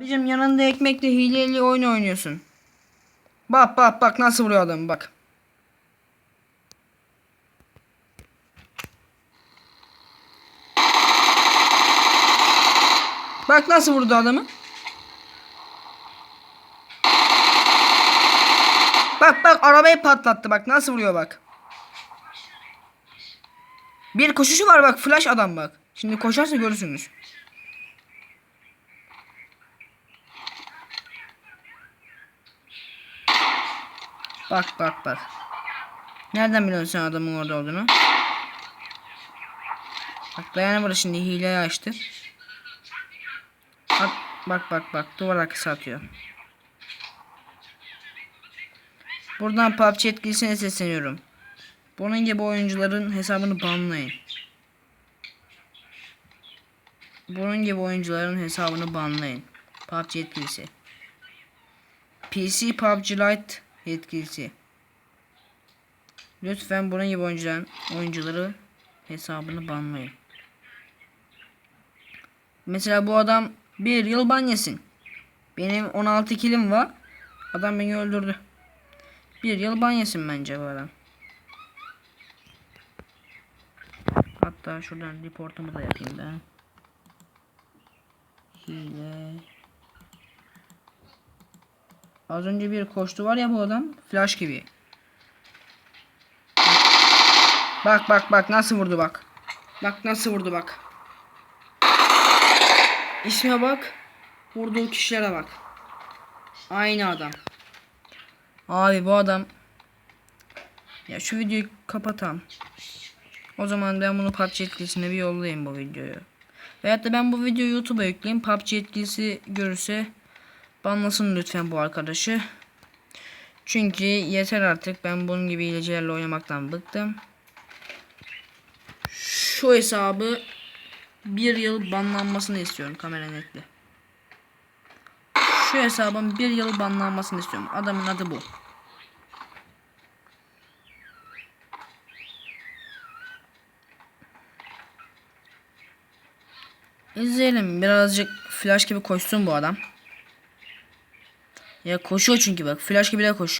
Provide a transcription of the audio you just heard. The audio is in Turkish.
Bizim yanında ekmekle hileli oyun oynuyorsun. Bak bak bak nasıl vuruyor adamı bak. Bak nasıl vurdu adamı. Bak bak arabayı patlattı bak nasıl vuruyor bak. Bir koşuşu var bak flash adam bak. Şimdi koşarsa görürsünüz. Bak bak bak. Nereden biliyorsun sen adamın orada olduğunu? Bak dayanamadı şimdi hileyi açtı. Bak bak bak bak duvar arkası atıyor. Buradan PUBG etkilisine sesleniyorum. Bunun gibi oyuncuların hesabını banlayın. Bunun gibi oyuncuların hesabını banlayın. PUBG yetkilisi. PC PUBG Lite yetkilisi. Lütfen bunun gibi oyuncuları hesabını banlayın. Mesela bu adam bir yıl ban yesin. Benim 16 kilim var. Adam beni öldürdü. Bir yıl ban yesin bence bu adam. Hatta şuradan reportumu da yapayım ben. Hile. Az önce bir koştu var ya bu adam. Flash gibi. Bak bak bak nasıl vurdu bak. Bak nasıl vurdu bak. İsme bak. Vurduğu kişilere bak. Aynı adam. Abi bu adam. Ya şu videoyu kapatam. O zaman ben bunu PUBG etkilisine bir yollayayım bu videoyu. Veyahut da ben bu videoyu YouTube'a yükleyeyim. PUBG etkilisi görürse banlasın lütfen bu arkadaşı. Çünkü yeter artık. Ben bunun gibi hilecilerle oynamaktan bıktım. Şu hesabı bir yıl banlanmasını istiyorum kamera netli. Şu hesabın bir yıl banlanmasını istiyorum. Adamın adı bu. İzleyelim. Birazcık flash gibi koşsun bu adam. Ya koşuyor çünkü bak. Flash gibi de koşuyor.